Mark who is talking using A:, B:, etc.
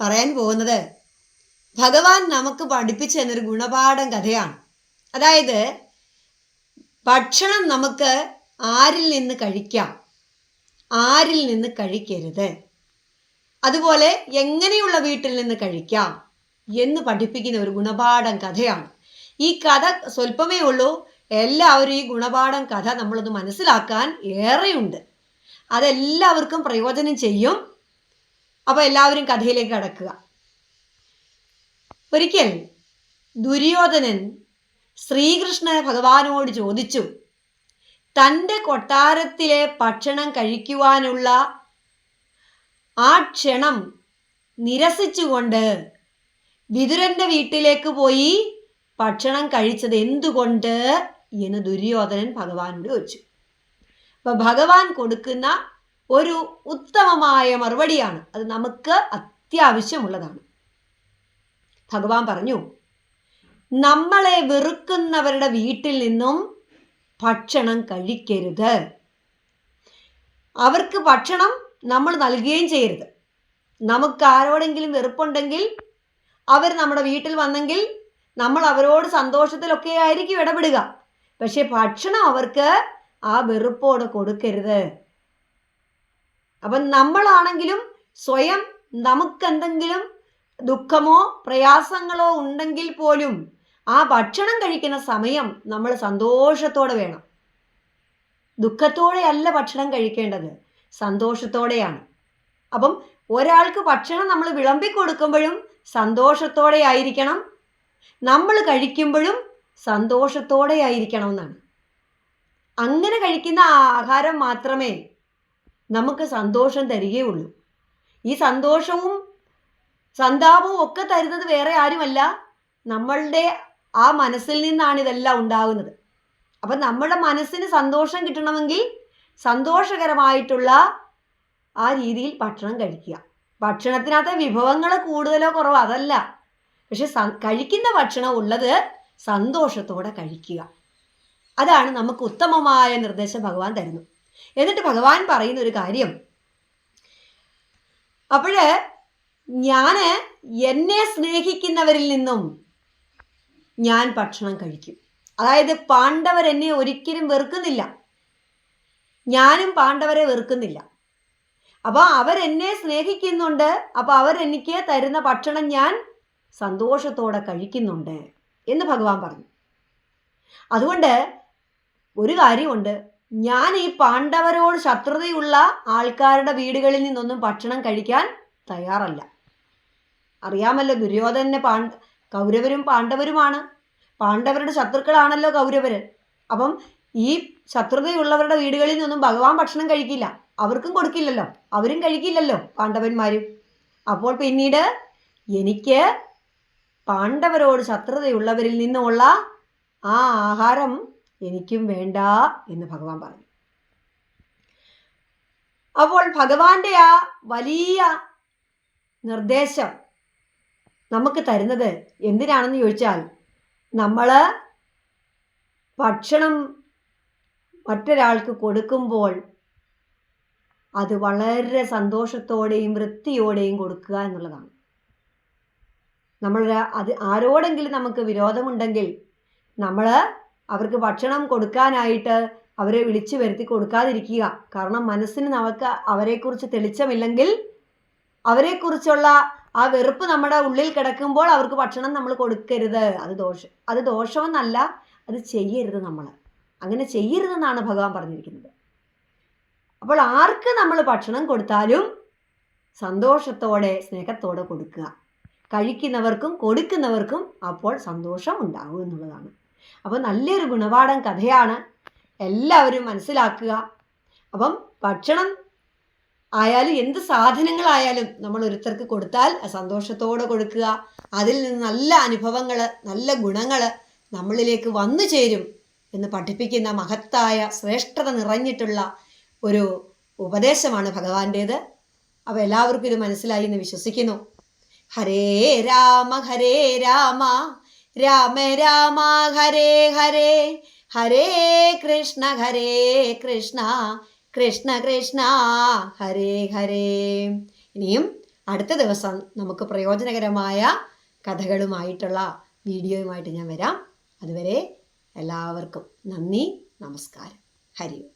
A: പറയാൻ പോകുന്നത് ഭഗവാൻ നമുക്ക് പഠിപ്പിച്ചു തന്നൊരു ഗുണപാഠം കഥയാണ്. അതായത് ഭക്ഷണം നമുക്ക് ആരിൽ നിന്ന് കഴിക്കാം? ആരിൽ നിന്ന് കഴിക്കരുത്. അതുപോലെ എങ്ങനെയുള്ള വീട്ടിൽ നിന്ന് കഴിക്കാം എന്ന് പഠിപ്പിക്കുന്ന ഒരു ഗുണപാഠം കഥയാണ്. ഈ കഥ സ്വല്പമേ ഉള്ളൂ. എല്ലാവരും ഈ ഗുണപാഠം കഥ നമ്മളൊന്ന് മനസ്സിലാക്കാൻ ഏറെയുണ്ട്. അതെല്ലാവർക്കും പ്രയോജനം ചെയ്യും. അപ്പോൾ എല്ലാവരും കഥയിലേക്ക് കടക്കുക. ഒരിക്കൽ ദുര്യോധനൻ ശ്രീകൃഷ്ണ ഭഗവാനോട് ചോദിച്ചു തന്റെ കൊട്ടാരത്തിലെ ഭക്ഷണം കഴിക്കുവാനുള്ള ആ ക്ഷണം നിരസിച്ചുകൊണ്ട് വിതുരന്റെ വീട്ടിലേക്ക് പോയി ഭക്ഷണം കഴിച്ചത് എന്തുകൊണ്ട്? എന്ന് ദുര്യോധനൻ ഭഗവാനോട് ചോദിച്ചു. അപ്പൊ ഭഗവാൻ കൊടുക്കുന്ന ഒരു ഉത്തമമായ മറുപടിയാണ്. അത് നമുക്ക് അത്യാവശ്യമുള്ളതാണ്. ഭഗവാൻ പറഞ്ഞു നമ്മളെ വെറുക്കുന്നവരുടെ വീട്ടിൽ നിന്നും ഭക്ഷണം കഴിക്കരുത്. അവർക്ക് ഭക്ഷണം നമ്മൾ നൽകുകയും ചെയ്യരുത്. നമുക്ക് ആരോടെങ്കിലും വെറുപ്പുണ്ടെങ്കിൽ അവർ നമ്മുടെ വീട്ടിൽ വന്നെങ്കിൽ നമ്മൾ അവരോട് സന്തോഷത്തിലൊക്കെ ആയിരിക്കും ഇടപെടുക. പക്ഷെ ഭക്ഷണം അവർക്ക് ആ വെറുപ്പോടെ കൊടുക്കരുത്. അപ്പം നമ്മളാണെങ്കിലും സ്വയം നമുക്കെന്തെങ്കിലും ദുഃഖമോ പ്രയാസങ്ങളോ ഉണ്ടെങ്കിൽ പോലും ആ ഭക്ഷണം കഴിക്കുന്ന സമയം നമ്മൾ സന്തോഷത്തോടെ വേണം. ദുഃഖത്തോടെ അല്ല ഭക്ഷണം കഴിക്കേണ്ടത്. സന്തോഷത്തോടെയാണ്. അപ്പം ഒരാൾക്ക് ഭക്ഷണം നമ്മൾ വിളമ്പി കൊടുക്കുമ്പോഴും സന്തോഷത്തോടെ ആയിരിക്കണം. നമ്മൾ കഴിക്കുമ്പോഴും സന്തോഷത്തോടെ ആയിരിക്കണം എന്നാണ്. അങ്ങനെ കഴിക്കുന്ന ആഹാരം മാത്രമേ നമുക്ക് സന്തോഷം തരികയുള്ളൂ ഈ സന്തോഷവും സന്താപവും ഒക്കെ തരുന്നത് വേറെ ആരുമല്ല നമ്മളുടെ ആ മനസ്സിൽ നിന്നാണ് ഇതെല്ലാം ഉണ്ടാകുന്നത്. അപ്പം നമ്മുടെ മനസ്സിന് സന്തോഷം കിട്ടണമെങ്കിൽ സന്തോഷകരമായിട്ടുള്ള ആ രീതിയിൽ ഭക്ഷണം കഴിക്കുക. ഭക്ഷണത്തിനകത്തെ വിഭവങ്ങൾ കൂടുതലോ കുറവോ അതല്ല. പക്ഷെ കഴിക്കുന്ന ഭക്ഷണം ഉള്ളത് സന്തോഷത്തോടെ കഴിക്കുക. അതാണ് നമുക്ക് ഉത്തമമായ നിർദ്ദേശം ഭഗവാൻ തരുന്നു എന്നിട്ട് ഭഗവാൻ പറയുന്ന ഒരു കാര്യം. അപ്പോഴ് ഞാൻ എന്നെ സ്നേഹിക്കുന്നവരിൽ നിന്നും ഞാൻ ഭക്ഷണം കഴിക്കും. അതായത് പാണ്ഡവർ എന്നെ ഒരിക്കലും വെറുക്കുന്നില്ല. ഞാനും പാണ്ഡവരെ വെറുക്കുന്നില്ല. അപ്പോൾ അവരെന്നെ സ്നേഹിക്കുന്നുണ്ട്. അപ്പോൾ അവരെനിക്ക് തരുന്ന ഭക്ഷണം ഞാൻ സന്തോഷത്തോടെ കഴിക്കുന്നുണ്ട് എന്ന് ഭഗവാൻ പറഞ്ഞു. അതുകൊണ്ട് ഒരു കാര്യമുണ്ട്. ഞാൻ ഈ പാണ്ഡവരോട് ശത്രുതയുള്ള ആൾക്കാരുടെ വീടുകളിൽ നിന്നൊന്നും ഭക്ഷണം കഴിക്കാൻ തയ്യാറല്ല. അറിയാമല്ലോ ദുര്യോധനെ പാണ്ഡ കൗരവരും പാണ്ഡവരുമാണ്. പാണ്ഡവരുടെ ശത്രുക്കളാണല്ലോ കൗരവർ അപ്പം ഈ ശത്രുതയുള്ളവരുടെ വീടുകളിൽ നിന്നും ഭഗവാൻ ഭക്ഷണം കഴിക്കില്ല. അവർക്കും കൊടുക്കില്ലല്ലോ. അവരും കഴിക്കില്ലല്ലോ പാണ്ഡവന്മാരും. അപ്പോൾ പിന്നീട് എനിക്ക് പാണ്ഡവരോട് ശത്രുതയുള്ളവരിൽ നിന്നുമുള്ള ആ ആഹാരം എനിക്കും വേണ്ട എന്ന് ഭഗവാൻ പറഞ്ഞു. അപ്പോൾ ഭഗവാന്റെ ആ വലിയ നിർദ്ദേശം നമുക്ക് തരുന്നത് എന്തിനാണെന്ന് ചോദിച്ചാൽ നമ്മൾ ഭക്ഷണം മറ്റൊരാൾക്ക് കൊടുക്കുമ്പോൾ അത് വളരെ സന്തോഷത്തോടെയും വൃത്തിയോടെയും കൊടുക്കുക എന്നുള്ളതാണ്. നമ്മൾ അത് ആരോടെങ്കിലും നമുക്ക് വിരോധമുണ്ടെങ്കിൽ നമ്മൾ അവർക്ക് ഭക്ഷണം കൊടുക്കാനായിട്ട് അവരെ വിളിച്ചു വരുത്തി കൊടുക്കാതിരിക്കുക. കാരണം മനസ്സിന് നമുക്ക് അവരെക്കുറിച്ച് തെളിച്ചമില്ലെങ്കിൽ അവരെക്കുറിച്ചുള്ള ആ വെറുപ്പ് നമ്മുടെ ഉള്ളിൽ കിടക്കുമ്പോൾ അവർക്ക് ഭക്ഷണം നമ്മൾ കൊടുക്കരുത്. അത് ദോഷം അത് ദോഷമെന്നല്ല അത് ചെയ്യരുത് നമ്മൾ. അങ്ങനെ ചെയ്യരുതെന്നാണ് ഭഗവാൻ പറഞ്ഞിരിക്കുന്നത്. അപ്പോൾ ആർക്ക് നമ്മൾ ഭക്ഷണം കൊടുത്താലും സന്തോഷത്തോടെ സ്നേഹത്തോടെ കൊടുക്കുക. കഴിക്കുന്നവർക്കും കൊടുക്കുന്നവർക്കും അപ്പോൾ സന്തോഷം ഉണ്ടാകും എന്നുള്ളതാണ്. അപ്പോൾ നല്ലൊരു ഗുണപാഠം കഥയാണ്. എല്ലാവരും മനസ്സിലാക്കുക. അപ്പം ഭക്ഷണം ആയാലും എന്ത് സാധനങ്ങളായാലും നമ്മൾ ഒരുത്തർക്ക് കൊടുത്താൽ സന്തോഷത്തോടെ കൊടുക്കുക. അതിൽ നിന്ന് നല്ല അനുഭവങ്ങൾ നല്ല ഗുണങ്ങൾ നമ്മളിലേക്ക് വന്നു ചേരും എന്ന് പഠിപ്പിക്കുന്ന മഹത്തായ ശ്രേഷ്ഠത നിറഞ്ഞിട്ടുള്ള ഒരു ഉപദേശമാണ് ഭഗവാന്റേത്. അപ്പോൾ എല്ലാവർക്കും ഇത് മനസ്സിലായി എന്ന് വിശ്വസിക്കുന്നു. ഹരേ രാമ ഹരേ രാമ. രാമ രാമ ഹരേ ഹരേ. ഹരേ കൃഷ്ണ ഹരേ കൃഷ്ണ. കൃഷ്ണ കൃഷ്ണ. ഹരേ ഹരേ. ഇനിയും അടുത്ത ദിവസം നമുക്ക് പ്രയോജനകരമായ കഥകളുമായിട്ടുള്ള വീഡിയോയുമായിട്ട് ഞാൻ വരാം. അതുവരെ എല്ലാവർക്കും നന്ദി നമസ്കാരം. ഹരി